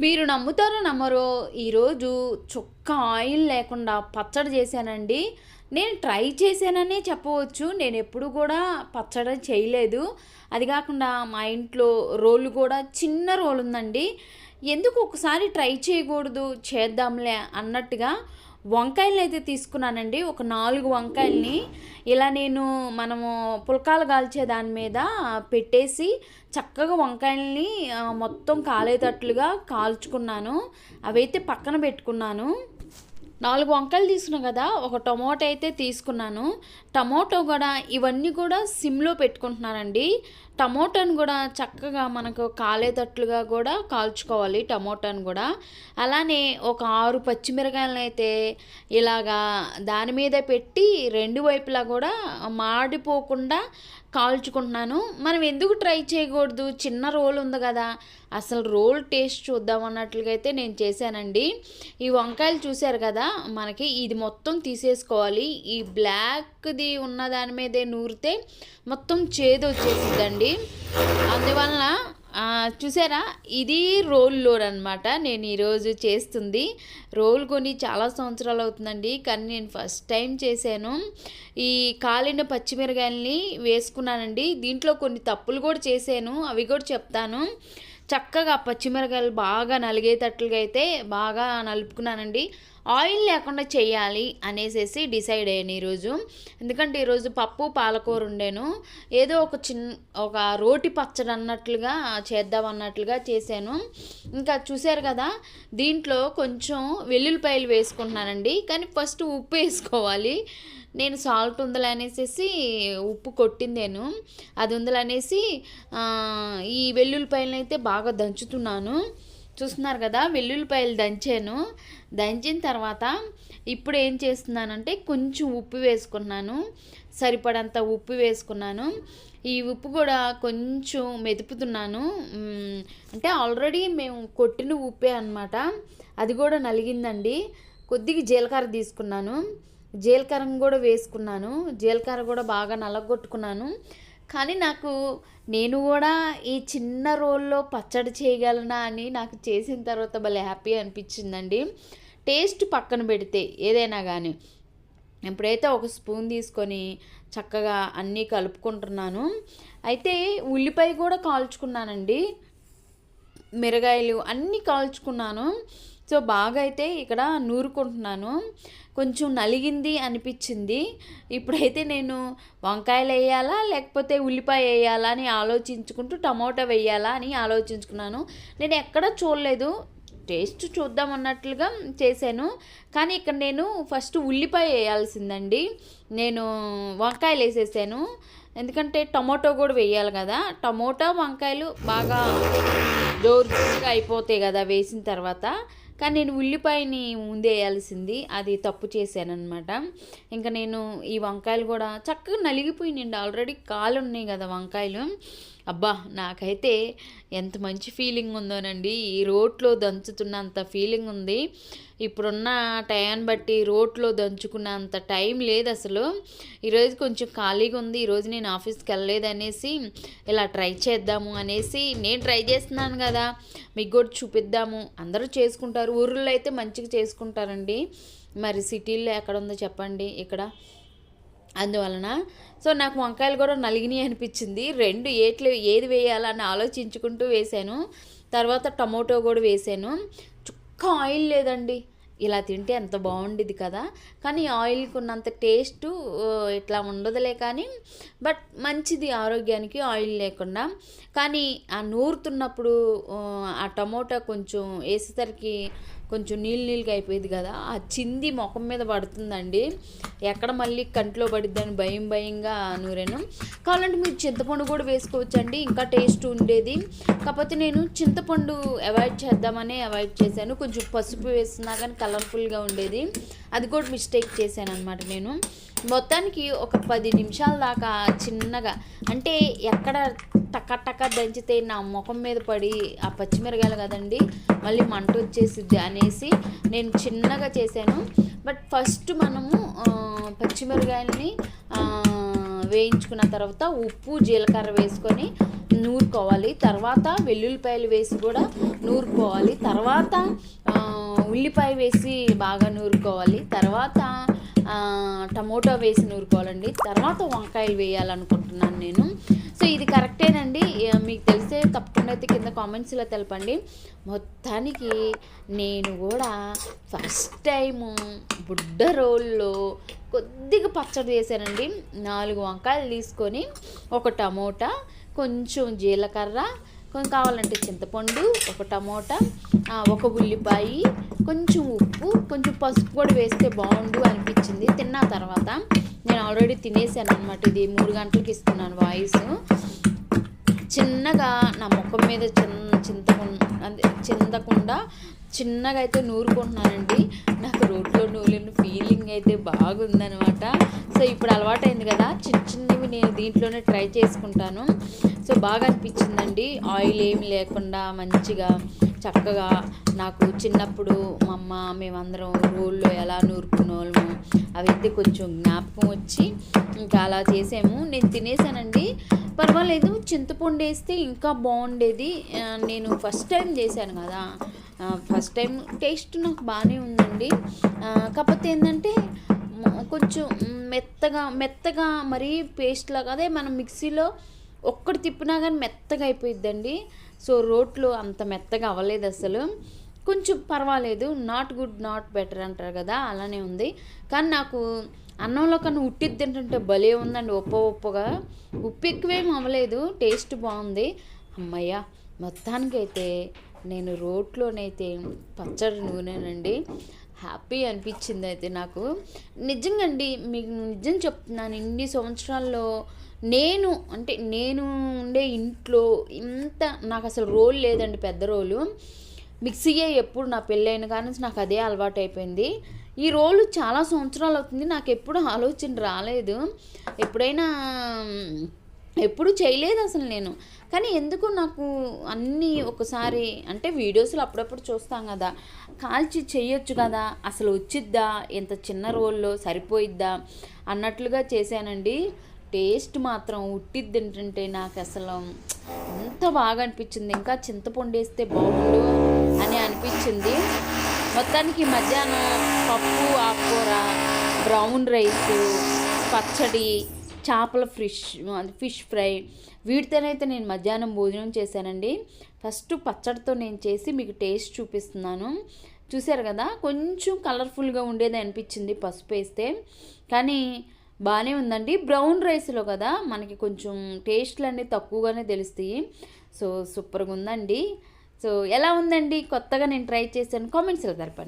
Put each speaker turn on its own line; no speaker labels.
మీరు నమ్ముతారో నమ్మరో ఈరోజు చొక్క ఆయిల్ లేకుండా పచ్చడి చేశానండి. నేను ట్రై చేశాననే చెప్పవచ్చు. నేను ఎప్పుడు కూడా పచ్చడి చేయలేదు. అది కాకుండా మా ఇంట్లో రోలు కూడా చిన్న రోలు ఉందండి ఎందుకు ఒకసారి ట్రై చేయకూడదు? చేద్దాంలే అన్నట్టుగా వంకాయలని అయితే తీసుకున్నానండి. ఒక నాలుగు వంకాయల్ని ఇలా నేను మనము పుల్కాలు కాల్చే దాని మీద పెట్టేసి చక్కగా వంకాయల్ని మొత్తం కాలేటట్లుగా కాల్చుకున్నాను. అవైతే పక్కన పెట్టుకున్నాను. నాలుగు వంకాయలు తీసుకున్నాను కదా ఒక టొమాటో అయితే తీసుకున్నాను. టమోటో కూడా ఇవన్నీ కూడా సిమ్లో పెట్టుకుంటున్నానండి. టమోటాను కూడా చక్కగా మనకు కాలేటట్లుగా కూడా కాల్చుకోవాలి టమోటాను కూడా. అలానే ఒక ఆరు పచ్చిమిరకాయలను అయితే ఇలాగా దాని మీద పెట్టి రెండు వైపులా కూడా మాడిపోకుండా కాల్చుకుంటున్నాను. మనం ఎందుకు ట్రై చేయకూడదు? చిన్న రోల్ ఉంది కదా. అసలు రోల్ టేస్ట్ చూద్దాం అన్నట్లుగా అయితే నేను చేశానండి. ఈ వంకాయలు చూశారు కదా మనకి ఇది మొత్తం తీసేసుకోవాలి. ఈ బ్లాక్ బ్లాక్ది ఉన్న దాని మీదే నూరితే మొత్తం చేదు వచ్చేసిద్దండి. అందువలన చూసారా? ఇది రోల్ లోడ్ అనమాట నేను ఈరోజు చేస్తుంది. రోల్ కొని చాలా సంవత్సరాలు అవుతుందండి. కానీ నేను ఫస్ట్ టైం చేశాను. ఈ కాలిన పచ్చిమిరకాయల్ని వేసుకున్నానండి. దీంట్లో కొన్ని తప్పులు కూడా చేశాను. అవి కూడా చెప్తాను. చక్కగా పచ్చిమిరకాయలు బాగా నలిగేటట్లుగా అయితే బాగా నలుపుకున్నానండి. ఆయిల్ లేకుండా చేయాలి అనేసేసి డిసైడ్ అయ్యాను ఈరోజు. ఎందుకంటే ఈరోజు పప్పు పాలకూర ఉండేను. ఏదో ఒక చిన్న ఒక రోటి పచ్చడి అన్నట్లుగా చేద్దాం అన్నట్లుగా చేశాను. ఇంకా చూశారు కదా దీంట్లో కొంచెం వెల్లుల్లిపాయలు వేసుకుంటున్నానండి. కానీ ఫస్ట్ ఉప్పు వేసుకోవాలి. నేను సాల్ట్ ఉందలనేసి ఉప్పు కొట్టిందేను. అది ఉందలనేసి ఈ వెల్లుల్లిపాయలను అయితే బాగా దంచుతున్నాను. చూస్తున్నారు కదా వెల్లుల్లిపాయలు దంచాను. దంచిన తర్వాత ఇప్పుడు ఏం చేస్తున్నానంటే కొంచెం ఉప్పు వేసుకున్నాను. సరిపడంత ఉప్పు వేసుకున్నాను. ఈ ఉప్పు కూడా కొంచెం మెదుపుతున్నాను. అంటే ఆల్రెడీ మేము కొట్టిన ఉప్పే అనమాట అది కూడా నలిగిందండి. కొద్దిగా జీలకర్ర తీసుకున్నాను. జీలకర్ర కూడా వేసుకున్నాను. జీలకర్ర కూడా బాగా నలగొట్టుకున్నాను. కానీ నాకు నేను కూడా ఈ చిన్న రోల్లో పచ్చడి చేయగలనా అని నాకు చేసిన తర్వాత భలే హ్యాపీ అనిపించిందండి. టేస్ట్ పక్కన పెడితే ఏదైనా కానీ ఎప్పుడైతే ఒక స్పూన్ తీసుకొని చక్కగా అన్నీ కలుపుకుంటున్నాను అయితే ఉల్లిపాయ కూడా కాల్చుకున్నానండి. మిరగాయలు అన్నీ కాల్చుకున్నాను. సో బాగా అయితే ఇక్కడ నూరుకుంటున్నాను. కొంచెం నలిగింది అనిపించింది. ఇప్పుడైతే నేను వంకాయలు వేయాలా లేకపోతే ఉల్లిపాయ వేయాలా అని ఆలోచించుకుంటూ టమోటా వేయాలా అని ఆలోచించుకున్నాను. నేను ఎక్కడ చూడలేదు. టేస్ట్ చూద్దాం అన్నట్లుగా చేశాను. కానీ ఇక్కడ నేను ఫస్ట్ ఉల్లిపాయ వేయాల్సిందండి. నేను వంకాయలు వేసేసాను. ఎందుకంటే టమోటో కూడా వేయాలి కదా. టమోటా వంకాయలు బాగా జోరుగా అయిపోతాయి కదా వేసిన తర్వాత. కానీ నేను ఉల్లిపాయని ముందే వేయాల్సింది అది తప్పు చేశానమాట ఇంకా నేను ఈ వంకాయలు కూడా చక్కగా నలిగిపోయినండి ఆల్రెడీ కాలు ఉన్నాయి కదా వంకాయలు. అబ్బా నాకైతే ఎంత మంచి ఫీలింగ్ ఉందోనండి. ఈ రోట్లో దంచుతున్నంత ఫీలింగ్ ఉంది. ఇప్పుడున్న టైం బట్టి రోట్లో దంచుకున్నంత టైం లేదు అసలు. ఈరోజు కొంచెం ఖాళీగా ఉంది. ఈరోజు నేను ఆఫీస్కి వెళ్ళలేదు అనేసి ఇలా ట్రై చేద్దాము అనేసి నేను ట్రై చేస్తున్నాను కదా. మీకు కూడా చూపిద్దాము. అందరూ చేసుకుంటారు ఊర్లో అయితే మంచిగా చేసుకుంటారండి. మరి సిటీల్లో ఎక్కడ ఉందో చెప్పండి ఇక్కడ. అందువలన సో నాకు వంకాయలు కూడా నలిగినాయి అనిపించింది. రెండు ఏట్లు ఏది వేయాలని ఆలోచించుకుంటూ వేశాను. తర్వాత టమోటో కూడా వేసాను చుక్క ఆయిల్ లేదండి. ఇలా తింటే ఎంత బాగుండేది కదా. కానీ ఆయిల్కి ఉన్నంత టేస్ట్ ఇట్లా ఉండదులే కానీ బట్ మంచిది ఆరోగ్యానికి ఆయిల్ లేకుండా. కానీ ఆ నూరుతున్నప్పుడు ఆ, టమోటా కొంచెం వేసేసరికి కొంచెం నీళ్ళు నీళ్ళుగా అయిపోయింది కదా. ఆ చింది ముఖం మీద పడుతుందండి. ఎక్కడ మళ్ళీ కంట్లో పడిద్దని భయం భయంగా నూరాను. కావాలంటే మీరు చింతపండు కూడా వేసుకోవచ్చండి ఇంకా టేస్ట్ ఉండేది. కాకపోతే నేను చింతపండు అవాయిడ్ చేద్దామని అవాయిడ్ చేశాను. కొంచెం పసుపు వేస్తున్నా కానీ కలర్ఫుల్గా ఉండేది. అది కూడా మిస్టేక్ చేశాను అనమాట నేను. మొత్తానికి ఒక పది నిమిషాల దాకా చిన్నగా అంటే ఎక్కడ టక టక దంచితే నా ముఖం మీద పడి ఆ పచ్చిమిరకాయలు కదండి మళ్ళీ మంట వచ్చేసిద్ది అనేసి నేను చిన్నగా చేశాను. బట్ ఫస్ట్ మనము ఆ, పచ్చిమిరకాయలని వేయించుకున్న తర్వాత ఉప్పు జీలకర్ర వేసుకొని నూరుకోవాలి. తర్వాత వెల్లుల్లిపాయలు వేసి కూడా నూరుకోవాలి. తర్వాత ఉల్లిపాయ వేసి బాగా నూరుకోవాలి. తర్వాత టమోటా వేసి నూరుకోవాలండి. తర్వాత వంకాయలు వేయాలనుకుంటున్నాను నేను. సో ఇది కరెక్టేనండి. మీకు తెలిస్తే తప్పకుండా అయితే కింద కామెంట్స్లో తెలపండి. మొత్తానికి నేను కూడా ఫస్ట్ టైము బుడ్డ రోల్లో కొద్దిగా పచ్చడి చేశానండి. నాలుగు వంకాయలు తీసుకొని ఒక టమోటా కొంచెం జీలకర్ర కొంచెం కావాలంటే చింతపండు ఒక టమోటా ఒక ఉల్లిపాయ కొంచెం ఉప్పు కొంచెం పసుపు కూడా వేస్తే బాగుండు అనిపించింది. తిన్న తర్వాత నేను ఆల్రెడీ తినేసాను అనమాట ఇది మూడు గంటలకి ఇస్తున్నాను వాయిస్. చిన్నగా నా ముఖం మీద చిన్న చింతకుండా చిందకుండా చిన్నగా అయితే నూరుకుంటున్నానండి. నాకు రోట్లో నూలిన ఫీలింగ్ అయితే బాగుందనమాట సో ఇప్పుడు అలవాటైంది కదా చిన్న చిన్నవి నేను దీంట్లోనే ట్రై చేసుకుంటాను. సో బాగా అనిపించిందండి. ఆయిల్ ఏమి లేకుండా మంచిగా చక్కగా నాకు చిన్నప్పుడు మా అమ్మ మేమందరం రోళ్ళు ఎలా నూరుకునేవాళ్ళము అవైతే కొంచెం జ్ఞాపకం వచ్చి ఇంకా అలా చేసాము. నేను తినేసానండి. పర్వాలేదు చింతపండు వేస్తే ఇంకా బాగుండేది. నేను ఫస్ట్ టైం చేశాను కదా. ఫస్ట్ టైం టేస్ట్ నాకు బాగానే ఉందండి. కాకపోతే ఏంటంటే కొంచెం మెత్తగా మెత్తగా మరీ పేస్ట్ లాగా అదే మనం మిక్సీలో ఒక్కటి తిప్పినా కానీ మెత్తగా అయిపోయిద్దండి. సో రోట్లో అంత మెత్తగా అవ్వలేదు అసలు. కొంచెం పర్వాలేదు. నాట్ గుడ్ నాట్ బెటర్ అంటారు కదా అలానే ఉంది. కానీ నాకు అన్నంలో కన్నా ఉట్టిద్ది తింటుంటే భలే ఉందండి ఉప్ప ఉప్పగా ఉప్పు ఎక్కువేం అవ్వలేదు టేస్ట్ బాగుంది. అమ్మయ్య మొత్తానికైతే నేను రోట్లోనైతే పచ్చడి నూనెనండి. హ్యాపీ అనిపించింది అయితే నాకు. నిజంగా అండి మీకు నిజం చెప్తున్నాను ఇన్ని సంవత్సరాల్లో నేను అంటే నేను ఉండే ఇంట్లో ఇంత నాకు అసలు రోల్ లేదండి పెద్ద రోలు. మిక్సీయే ఎప్పుడు నా పెళ్ళైన కానీ నుంచి నాకు అదే అలవాటు అయిపోయింది ఈ రోలు చాలా సంవత్సరాలు అవుతుంది నాకు ఎప్పుడు ఆలోచన రాలేదు. ఎప్పుడైనా ఎప్పుడు చేయలేదు అసలు నేను. కానీ ఎందుకు నాకు అన్నీ ఒకసారి అంటే వీడియోస్లో అప్పుడప్పుడు చూస్తాం కదా కాల్చి చేయొచ్చు కదా అసలు వచ్చిద్దా ఎంత చిన్న రోల్లో సరిపోయిద్దా అన్నట్లుగా చేశానండి. టేస్ట్ మాత్రం ఉట్టిది తింటుంటే నాకు అసలు ఎంత బాగా అనిపించింది. ఇంకా చింతపండు వేస్తే బాగుండు అని అనిపించింది. మొత్తానికి మధ్యాహ్నం పప్పు ఆకుకూర బ్రౌన్ రైస్ పచ్చడి చేపల ఫిష్ ఫిష్ ఫ్రై. వీటితోనైతే నేను మధ్యాహ్నం భోజనం చేశానండి. ఫస్ట్ పచ్చడితో నేను చేసి మీకు టేస్ట్ చూపిస్తున్నాను. చూశారు కదా కొంచెం కలర్ఫుల్గా ఉండేది అనిపించింది పసుపు వేస్తే. కానీ బాగానే ఉందండి. బ్రౌన్ రైస్లో కదా మనకి కొంచెం టేస్ట్లు అన్నీ తక్కువగానే తెలుస్తాయి. సో సూపర్గా ఉందండి. సో ఎలా ఉందండి? కొత్తగా నేను ట్రై చేశాను. కామెంట్స్లో తెలపండి.